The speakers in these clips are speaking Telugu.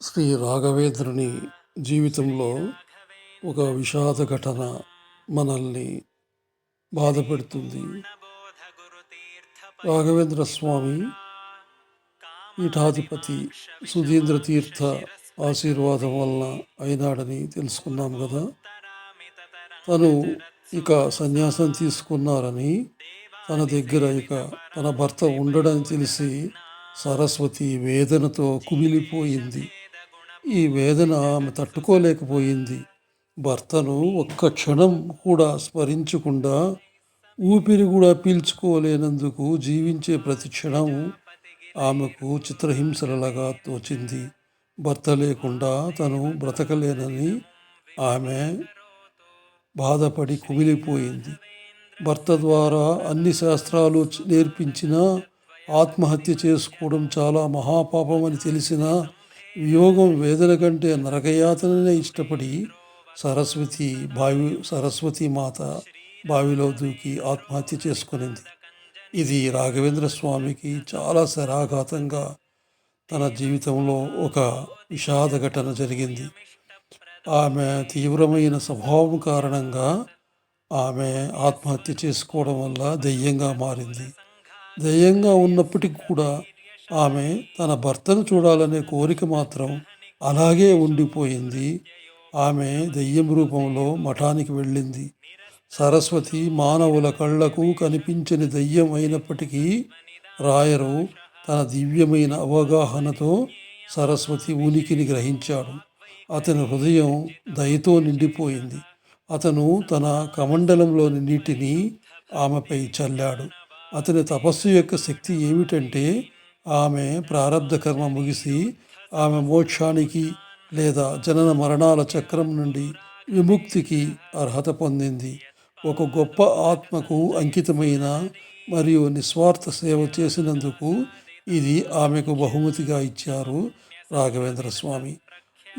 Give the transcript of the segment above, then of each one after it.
శ్రీ రాఘవేంద్రుని జీవితంలో ఒక విషాద ఘటన మనల్ని బాధపెడుతుంది రాఘవేంద్ర స్వామి పీఠాధిపతి సుధీంద్ర తీర్థ ఆశీర్వాదం వలన అయినాడని తెలుసుకున్నాం కదా. తను ఇక సన్యాసం తీసుకున్నారని తన దగ్గర ఇక తన భర్త ఉండడని తెలిసి సరస్వతి వేదనతో కుమిలిపోయింది. ఈ వేదన ఆమె తట్టుకోలేకపోయింది. భర్తను ఒక్క క్షణం కూడా స్మరించకుండా ఊపిరి కూడా పీల్చుకోలేనందుకు జీవించే ప్రతి క్షణం ఆమెకు చిత్రహింసలలాగా తోచింది. భర్త లేకుండా తను బ్రతకలేనని ఆమె బాధపడి కుమిలిపోయింది. భర్త ద్వారా అన్ని శాస్త్రాలు నేర్పించిన ఆత్మహత్య చేసుకోవడం చాలా మహాపాపం అని తెలిసిన వియోగం వేదన కంటే నరకయాతననే ఇష్టపడి సరస్వతి బావి సరస్వతి మాత బావిలో దూకి ఆత్మహత్య చేసుకునింది. ఇది రాఘవేంద్ర స్వామికి చాలా శరాఘాతంగా తన జీవితంలో ఒక విషాద ఘటన జరిగింది. ఆమె తీవ్రమైన స్వభావం కారణంగా ఆమె ఆత్మహత్య చేసుకోవడం వల్ల దెయ్యంగా మారింది. దెయ్యంగా ఉన్నప్పటికీ కూడా ఆమె తన భర్తను చూడాలనే కోరిక మాత్రం అలాగే ఉండిపోయింది. ఆమె దెయ్యం రూపంలో మఠానికి వెళ్ళింది. సరస్వతి మానవుల కళ్ళకు కనిపించని దెయ్యం అయినప్పటికీ రాయరు తన దివ్యమైన అవగాహనతో సరస్వతి ఉనికిని గ్రహించాడు. అతని హృదయం దయతో నిండిపోయింది. అతను తన కమండలంలోని నీటిని ఆమెపై చల్లాడు. అతని తపస్సు యొక్క శక్తి ఏమిటంటే ఆమె ప్రారంధ కర్మ ముగిసి ఆమె మోక్షానికి లేదా జనన మరణాల చక్రం నుండి విముక్తికి అర్హత పొందింది. ఒక గొప్ప ఆత్మకు అంకితమైన మరియు నిస్వార్థ సేవ చేసినందుకు ఇది ఆమెకు బహుమతిగా ఇచ్చారు రాఘవేంద్ర స్వామి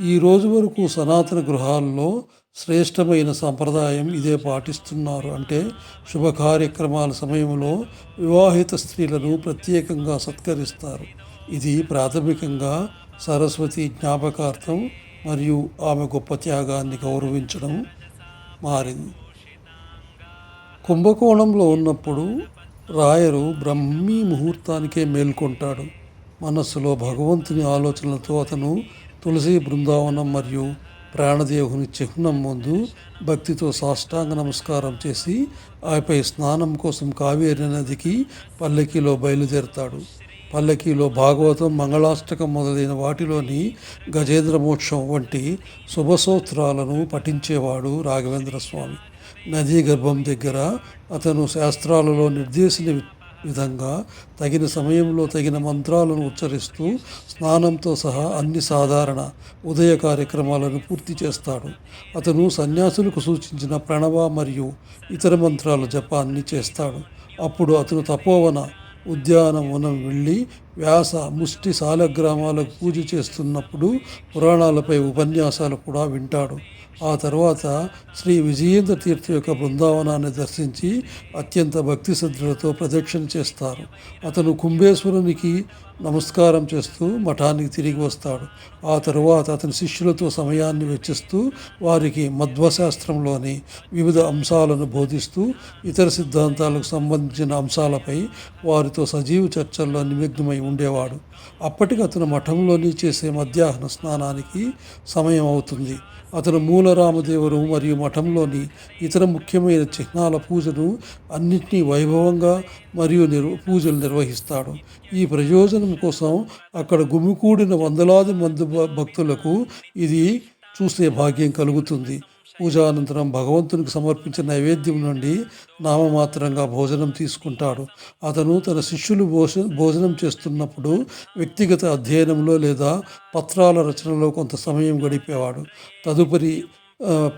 ఈ రోజు వరకు సనాతన గృహాల్లో శ్రేష్టమైన సంప్రదాయం ఇదే పాటిస్తున్నారు. అంటే శుభ కార్యక్రమాల సమయంలో వివాహిత స్త్రీలను ప్రత్యేకంగా సత్కరిస్తారు. ఇది ప్రాథమికంగా సరస్వతి జ్ఞాపకార్థం మరియు ఆమె గొప్ప త్యాగాన్ని గౌరవించడం మారింది. కుంభకోణంలో ఉన్నప్పుడు రాయరు బ్రహ్మీ ముహూర్తానికే మేల్కొంటాడు. మనస్సులో భగవంతుని ఆలోచనలతో అతను తులసి బృందావనం మరియు ప్రాణదేవుని చిహ్నం ముందు భక్తితో సాష్టాంగ నమస్కారం చేసి ఆపై స్నానం కోసం కావేరి నదికి పల్లకీలో బయలుదేరతాడు. పల్లకీలో భాగవతం మంగళాష్టకం మొదలైన వాటిలోని గజేంద్ర మోక్షం వంటి శుభసూత్రాలను పఠించేవాడు రాఘవేంద్ర స్వామి నదీ గర్భం దగ్గర అతను శాస్త్రాలలో నిర్దేశిన విధంగా తగిన సమయంలో తగిన మంత్రాలను ఉచ్చరిస్తూ స్నానంతో సహా అన్ని సాధారణ ఉదయ కార్యక్రమాలను పూర్తి చేస్తాడు. అతను సన్యాసులకు సూచించిన ప్రణవ మరియు ఇతర మంత్రాల జపాన్ని చేస్తాడు. అప్పుడు అతను తపోవన ఉద్యానవనం వెళ్ళి వ్యాస ముష్టి సాలగ్రామాలకు పూజ చేస్తున్నప్పుడు పురాణాలపై ఉపన్యాసాలు కూడా వింటాడు. ఆ తర్వాత శ్రీ విజయేంద్ర తీర్థ యొక్క బృందావనాన్ని దర్శించి అత్యంత భక్తి శ్రద్ధలతో ప్రదక్షిణ చేస్తారు. అతను కుంభేశ్వరునికి నమస్కారం చేస్తూ మఠానికి తిరిగి వస్తాడు. ఆ తరువాత అతని శిష్యులతో సమయాన్ని వెచ్చిస్తూ వారికి మధ్వశాస్త్రంలోని వివిధ అంశాలను బోధిస్తూ ఇతర సిద్ధాంతాలకు సంబంధించిన అంశాలపై వారితో సజీవ చర్చల్లో నిమగ్నమై ఉండేవాడు. అప్పటికి అతను మఠంలోని చేసే మధ్యాహ్న స్నానానికి సమయం అవుతుంది. అతను మూల మూలరామదేవరు మరియు మఠంలోని ఇతర ముఖ్యమైన చిహ్నాల పూజను అన్నింటినీ వైభవంగా మరియు నిర్వ పూజలు నిర్వహిస్తాడు. ఈ ప్రయోజనం కోసం అక్కడ గుమికూడిన వందలాది మంది భక్తులకు ఇది చూసే భాగ్యం కలుగుతుంది. పూజానంతరం భగవంతునికి సమర్పించిన నైవేద్యం నుండి నామమాత్రంగా భోజనం తీసుకుంటాడు. అతను తన శిష్యులు భోజ భోజనం చేస్తున్నప్పుడు వ్యక్తిగత అధ్యయనంలో లేదా పత్రాల రచనలో కొంత సమయం గడిపేవాడు. తదుపరి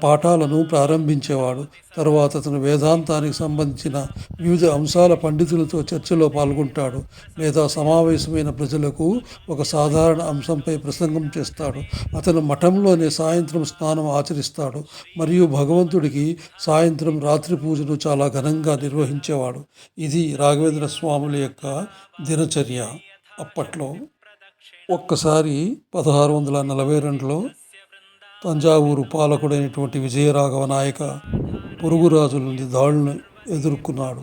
పాఠాలను ప్రారంభించేవాడు. తర్వాత అతను వేదాంతానికి సంబంధించిన వివిధ అంశాల పండితులతో చర్చలో పాల్గొంటాడు. లేదా సమావేశమైన ప్రజలకు ఒక సాధారణ అంశంపై ప్రసంగం చేస్తాడు. అతను మఠంలోనే సాయంత్రం స్నానం ఆచరిస్తాడు. మరియు భగవంతుడికి సాయంత్రం రాత్రి పూజను చాలా ఘనంగా నిర్వహించేవాడు. ఇది రాఘవేంద్ర స్వాముల యొక్క దినచర్య. అప్పట్లో ఒక్కసారి పదహారు వందల నలభై రెండులో తంజావూరు పాలకుడైనటువంటి విజయరాఘవ నాయక పొరుగు రాజుల నుండి దాడులను ఎదుర్కొన్నాడు.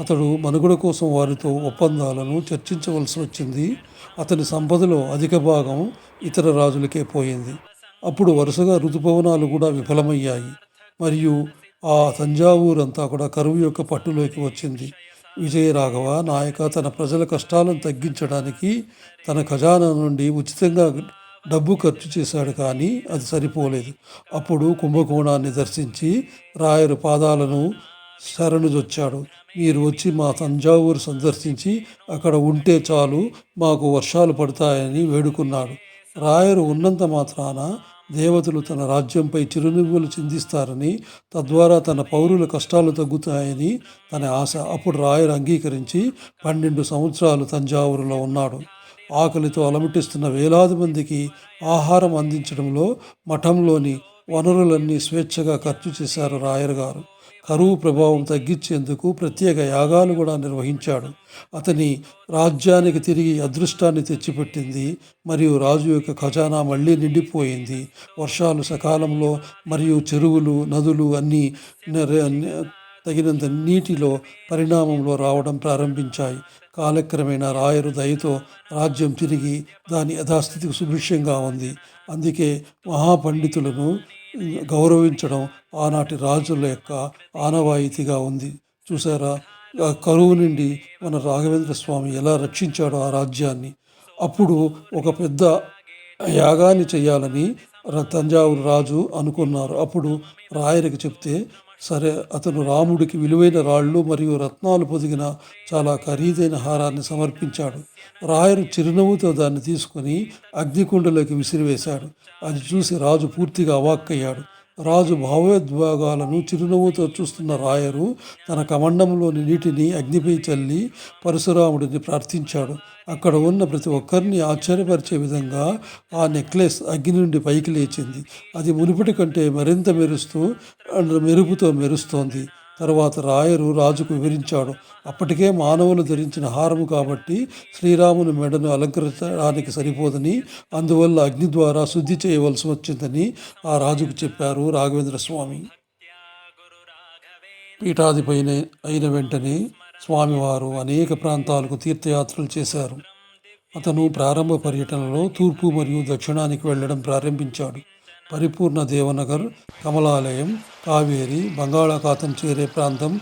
అతడు మనుగడ కోసం వారితో ఒప్పందాలను చర్చించవలసి వచ్చింది. అతని సంపదలో అధిక భాగం ఇతర రాజులకే పోయింది. అప్పుడు వరుసగా ఋతుపవనాలు కూడా విఫలమయ్యాయి. మరియు ఆ తంజావూరు అంతా కూడా కరువు యొక్క పట్టులోకి వచ్చింది. విజయరాఘవ నాయక తన ప్రజల కష్టాలను తగ్గించడానికి తన ఖజానా నుండి ఉచితంగా డబ్బు ఖర్చు చేశాడు కానీ అది సరిపోలేదు. అప్పుడు కుంభకోణాన్ని దర్శించి రాయరు పాదాలను శరణుజొచ్చాడు. మీరు వచ్చి మా తంజావూరు సందర్శించి అక్కడ ఉంటే చాలు మాకు వర్షాలు పడతాయని వేడుకున్నాడు. రాయరు ఉన్నంత మాత్రాన దేవతలు తన రాజ్యంపై చిరునవ్వులు చిందిస్తారని తద్వారా తన పౌరుల కష్టాలు తగ్గుతాయని తన ఆశ. అప్పుడు రాయరు అంగీకరించి పన్నెండు సంవత్సరాలు తంజావూరులో ఉన్నాడు. ఆకలితో అలమటిస్తున్న వేలాది మందికి ఆహారం అందించడంలో మఠంలోని వనరులన్నీ స్వేచ్ఛగా ఖర్చు చేశారు రాయర్ గారు. కరువు ప్రభావం తగ్గించేందుకు ప్రత్యేక యాగాలు కూడా నిర్వహించాడు. అతని రాజ్యానికి తిరిగి అదృష్టాన్ని తెచ్చిపెట్టింది మరియు రాజు యొక్క ఖజానా మళ్ళీ నిండిపోయింది. వర్షాలు సకాలంలో మరియు చెరువులు నదులు అన్నీ తగినంత నీటిలో పరిణామంలో రావడం ప్రారంభించాయి. కాలక్రమేణా రాయరు దయతో రాజ్యం తిరిగి దాని యథాస్థితికి సుభిక్షంగా ఉంది. అందుకే మహాపండితులను గౌరవించడం ఆనాటి రాజుల యొక్క ఆనవాయితీగా ఉంది. చూసారా కరువు నుండి మన రాఘవేంద్ర స్వామి ఎలా రక్షించాడో ఆ రాజ్యాన్ని. అప్పుడు ఒక పెద్ద యాగాన్ని చేయాలని తంజావూరు రాజు అనుకున్నారు. అప్పుడు రాయరికి చెప్తే సరే అతను రాముడికి విలువైన రాళ్ళు మరియు రత్నాలు పొదిగిన చాలా ఖరీదైన హారాన్ని సమర్పించాడు. రాయరు చిరునవ్వుతో దాన్ని తీసుకుని అగ్నికుండలోకి విసిరివేశాడు. అది చూసి రాజు పూర్తిగా అవాక్కయ్యాడు. రాజు భావోద్వేగాలను చిరునవ్వుతో చూస్తున్న రాయరు తన కమండంలోని నీటిని అగ్నిపై చల్లి పరశురాముడిని ప్రార్థించాడు. అక్కడ ఉన్న ప్రతి ఒక్కరిని ఆశ్చర్యపరిచే విధంగా ఆ నెక్లెస్ అగ్ని నుండి పైకి లేచింది. అది మునుపటి కంటే మరింత మెరుస్తూ మెరుపుతో మెరుస్తోంది. తర్వాత రాయరు రాజుకు వివరించాడు. అప్పటికే మానవులు ధరించిన హారము కాబట్టి శ్రీరాముని మెడను అలంకరించడానికి సరిపోదని అందువల్ల అగ్ని ద్వారా శుద్ధి చేయవలసి వచ్చిందని ఆ రాజుకు చెప్పారు రాఘవేంద్ర స్వామి. పీఠాధిపైన అయిన వెంటనే స్వామివారు అనేక ప్రాంతాలకు తీర్థయాత్రలు చేశారు. అతను ప్రారంభ పర్యటనలో తూర్పు మరియు దక్షిణానికి వెళ్ళడం ప్రారంభించాడు. పరిపూర్ణ దేవనగర్ కమలాలయం కావేరి బంగాళాఖాతం చేరే ప్రాంతం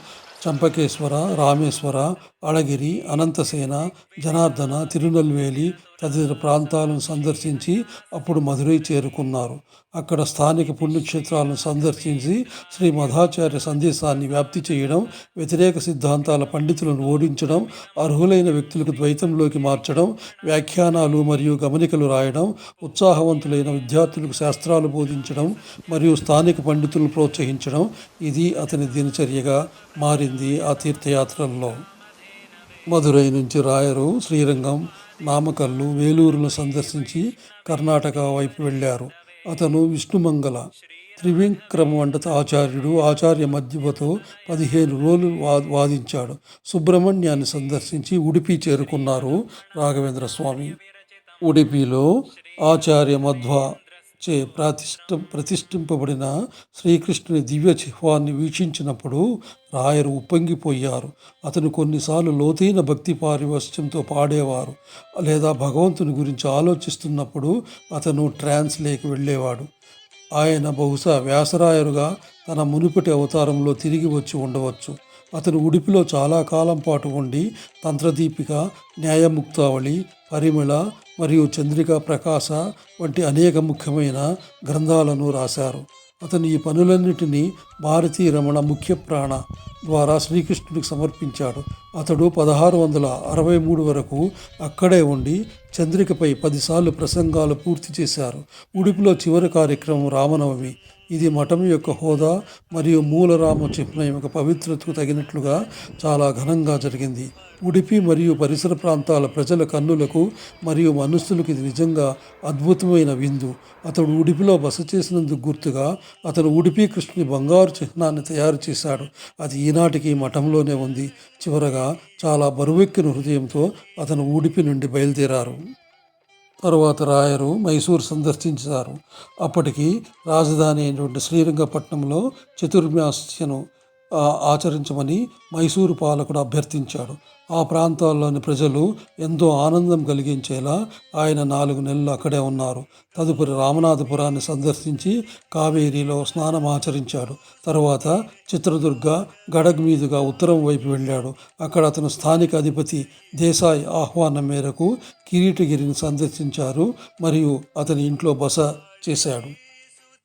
చంపకేశ్వర రామేశ్వర అళగిరి అనంతసేన జనార్దన తిరునల్వేలి తదితర ప్రాంతాలను సందర్శించి అప్పుడు మధురై చేరుకున్నారు. అక్కడ స్థానిక పుణ్యక్షేత్రాలను సందర్శించి శ్రీ మధాచార్య సందేశాన్ని వ్యాప్తి చేయడం వ్యతిరేక సిద్ధాంతాల పండితులను ఓడించడం అర్హులైన వ్యక్తులకు ద్వైతంలోకి మార్చడం వ్యాఖ్యానాలు మరియు గమనికలు రాయడం ఉత్సాహవంతులైన విద్యార్థులకు శాస్త్రాలు బోధించడం మరియు స్థానిక పండితులను ప్రోత్సహించడం ఇది అతని దినచర్యగా మారింది ఆ తీర్థయాత్రల్లో. మధురై నుంచి రాయరు శ్రీరంగం నామకల్లు వేలూరును సందర్శించి కర్ణాటక వైపు వెళ్ళారు. అతను విష్ణుమంగళ త్రివిక్రమ వంటత ఆచార్యుడు ఆచార్య మధ్యవతో పదిహేను రోజులు వా వాదించాడు. సుబ్రహ్మణ్యాన్ని సందర్శించి ఉడిపి చేరుకున్నారు రాఘవేంద్ర స్వామి ఉడిపిలో ఆచార్య మధ్వ చే ప్రతిష్ట ప్రతిష్ఠింపబడిన శ్రీకృష్ణుని దివ్య చిహ్వాన్ని వీక్షించినప్పుడు రాయరు ఉప్పొంగిపోయారు. అతను కొన్నిసార్లు లోతైన భక్తి పారివశ్యంతో పాడేవారు లేదా భగవంతుని గురించి ఆలోచిస్తున్నప్పుడు అతను ట్రాన్స్లేకి వెళ్ళేవాడు. ఆయన బహుశా వ్యాసరాయరుగా తన మునుపటి అవతారంలో తిరిగి వచ్చి ఉండవచ్చు. అతను ఉడిపిలో చాలా కాలం పాటు ఉండి తంత్రదీపిక న్యాయముక్తావళి పరిమళ మరియు చంద్రిక ప్రకాశ వంటి అనేక ముఖ్యమైన గ్రంథాలను రాశారు. అతను ఈ పనులన్నిటినీ భారతీ రమణ ముఖ్య ప్రాణ ద్వారా శ్రీకృష్ణుడికి సమర్పించాడు. అతడు పదహారు వందల అరవై మూడు వరకు అక్కడే ఉండి చంద్రికపై పదిసార్లు ప్రసంగాలు పూర్తి చేశారు. ఉడుపులో చివరి కార్యక్రమం రామనవమి. ఇది మఠం యొక్క హోదా మరియు మూలరామ చిహ్నం యొక్క పవిత్రతకు తగినట్లుగా చాలా ఘనంగా జరిగింది. ఉడిపి మరియు పరిసర ప్రాంతాల ప్రజల కన్నులకు మరియు మనస్సులకు ఇది నిజంగా అద్భుతమైన విందు. అతడు ఉడిపిలో బస చేసినందుకు గుర్తుగా అతను ఉడిపి కృష్ణుని బంగారు చిహ్నాన్ని తయారు చేశాడు. అది ఈనాటికి మఠంలోనే ఉంది. చివరగా చాలా బరువెక్కిన హృదయంతో అతను ఉడిపి నుండి బయలుదేరారు. తరువాత రాయరు మైసూర్ సందర్శించారు. అప్పటికి రాజధాని అయినటువంటి శ్రీరంగపట్నంలో చతుర్మాస్యను ఆచరించమని మైసూరు పాలకుడు అభ్యర్థించాడు. ఆ ప్రాంతాల్లోని ప్రజలు ఎంతో ఆనందం కలిగించేలా ఆయన నాలుగు నెలలు అక్కడే ఉన్నారు. తదుపరి రామనాథపురాన్ని సందర్శించి కావేరీలో స్నానం ఆచరించాడు. తరువాత చిత్రదుర్గ గడగ్ మీదుగా ఉత్తరం వైపు వెళ్ళాడు. అక్కడ అతను స్థానిక అధిపతి దేశాయ్ ఆహ్వానం మేరకు కిరీటగిరిని సందర్శించారు మరియు అతని ఇంట్లో బస చేశాడు.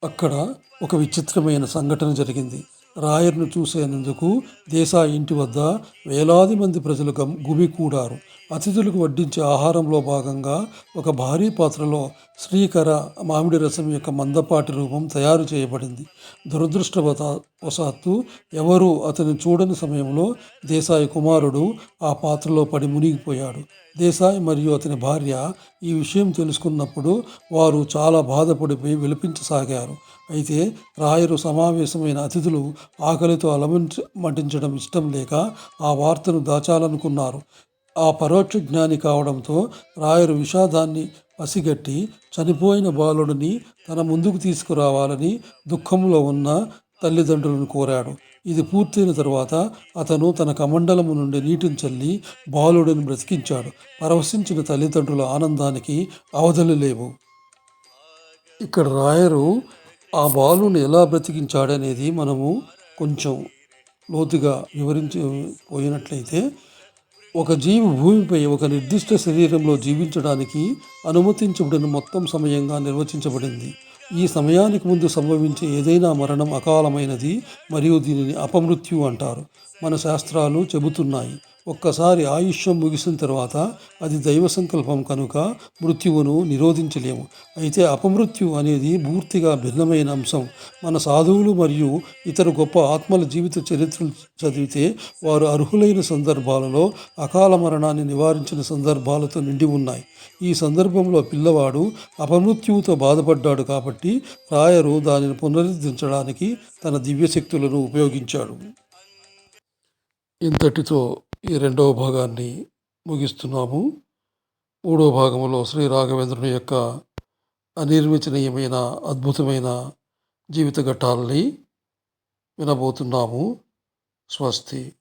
అక్కడ ఒక విచిత్రమైన సంఘటన జరిగింది. రాయర్ను చూసేందుకు దేశా ఇంటి వద్ద వేలాది మంది ప్రజలు గుమికూడారు అతిథులకు వడ్డించే ఆహారంలో భాగంగా ఒక భారీ పాత్రలో శ్రీకర మామిడి రసం యొక్క మందపాటి రూపం తయారు చేయబడింది. దురదృష్టవత వశాత్తు ఎవరూ అతను చూడని సమయంలో దేశాయి కుమారుడు ఆ పాత్రలో పడి మునిగిపోయాడు. దేశాయ్ మరియు అతని భార్య ఈ విషయం తెలుసుకున్నప్పుడు వారు చాలా బాధపడిపోయి విలపించసాగారు. అయితే రాయరు సమావేశమైన అతిథులు ఆకలితో అలమంచ మటించడం ఇష్టం లేక ఆ వార్తను దాచాలనుకున్నారు. ఆ పరోక్ష జ్ఞాని కావడంతో రాయరు విషాదాన్ని పసిగట్టి చనిపోయిన బాలుడిని తన ముందుకు తీసుకురావాలని దుఃఖంలో ఉన్న తల్లిదండ్రులను కోరాడు. ఇది పూర్తయిన తరువాత అతను తన కమండలము నుండి నీటిని చల్లి బాలుడిని బ్రతికించాడు. పరవశించిన తల్లిదండ్రుల ఆనందానికి అవధులు లేవు. ఇక్కడ రాయరు ఆ బాలుని ఎలా బ్రతికించాడనేది మనము కొంచెం లోతుగా వివరించి పోయినట్లయితే ఒక జీవి భూమిపై ఒక నిర్దిష్ట శరీరంలో జీవించడానికి అనుమతించబడిన మొత్తం సమయంగా నిర్వచించబడింది. ఈ సమయానికి ముందు సంభవించే ఏదైనా మరణం అకాలమైనది మరియు దీనిని అపమృత్యు అంటారు. మన శాస్త్రాలు చెబుతున్నాయి. ఒక్కసారి ఆయుష్యం ముగిసిన తర్వాత అది దైవ సంకల్పం కనుక మృత్యువును నిరోధించలేము. అయితే అపమృత్యు అనేది పూర్తిగా భిన్నమైన అంశం. మన సాధువులు మరియు ఇతర గొప్ప ఆత్మల జీవిత చరిత్రలు చదివితే వారు అర్హులైన సందర్భాలలో అకాల మరణాన్ని నివారించిన సందర్భాలతో నిండి ఉన్నాయి. ఈ సందర్భంలో పిల్లవాడు అపమృత్యువుతో బాధపడ్డాడు కాబట్టి రాయరు దానిని పునరుద్ధరించడానికి తన దివ్యశక్తులను ఉపయోగించాడు. ఇంతటితో ఈ రెండవ భాగాన్ని ముగిస్తున్నాము. మూడో భాగంలో శ్రీ రాఘవేంద్రుని యొక్క అనిర్వచనీయమైన అద్భుతమైన జీవిత ఘట్టాలని వినబోతున్నాము. స్వస్తి.